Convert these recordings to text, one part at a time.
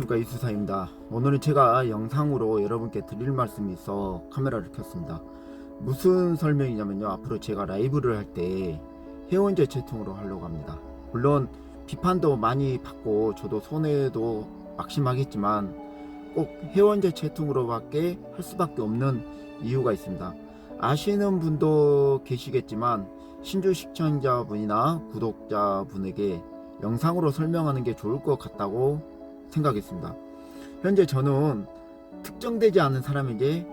안녕하십니까 이수사입니다. 오늘은 제가 영상으로 여러분께 드릴 말씀이 있어 카메라를 켰습니다. 무슨 설명이냐면요. 앞으로 제가 라이브를 할 때 회원제 채팅으로 하려고 합니다. 물론 비판도 많이 받고 저도 손해도 막심하겠지만 꼭 회원제 채팅으로 밖에 할 수밖에 없는 이유가 있습니다. 아시는 분도 계시겠지만 신주 시청자분이나 구독자분에게 영상으로 설명하는 게 좋을 것 같다고 생각했습니다. 현재 저는 특정되지 않은 사람에게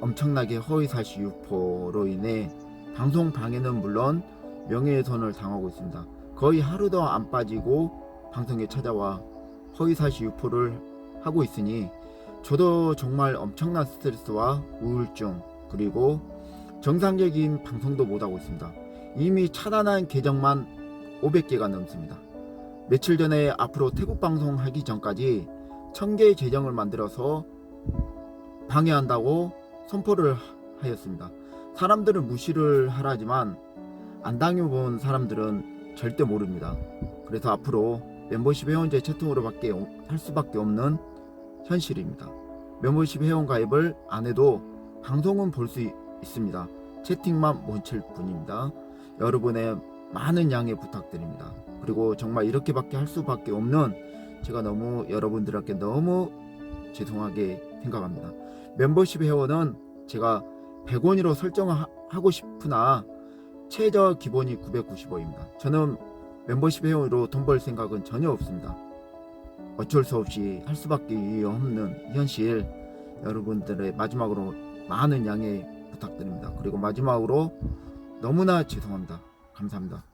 엄청나게 허위사실 유포로 인해 방송 방해는 물론 명예훼손을 당하고 있습니다. 거의 하루도 안 빠지고 방송에 찾아와 허위사실 유포를 하고 있으니 저도 정말 엄청난 스트레스와 우울증 그리고 정상적인 방송도 못하고 있습니다. 이미 차단한 계정만 500개가 넘습니다. 며칠 전에 앞으로 태국 방송 하기 전까지 1000개의 계정을 만들어서 방해한다고 선포를 하였습니다. 사람들은 무시를 하라지만 안 당해본 사람들은 절대 모릅니다. 그래서 앞으로 멤버십 회원제 채팅으로밖에 할 수밖에 없는 현실입니다. 멤버십 회원 가입을 안 해도 방송은 볼 수 있습니다. 채팅만 못 칠 뿐입니다. 여러분의 많은 양해 부탁드립니다. 그리고 정말 이렇게밖에 할 수밖에 없는 제가 너무 여러분들께 너무 죄송하게 생각합니다. 멤버십 회원은 제가 100원으로 설정하고 싶으나 최저 기본이 995입니다. 저는 멤버십 회원으로 돈 벌 생각은 전혀 없습니다. 어쩔 수 없이 할 수밖에 없는 현실 여러분들의 마지막으로 많은 양해 부탁드립니다. 그리고 마지막으로 너무나 죄송합니다. 감사합니다.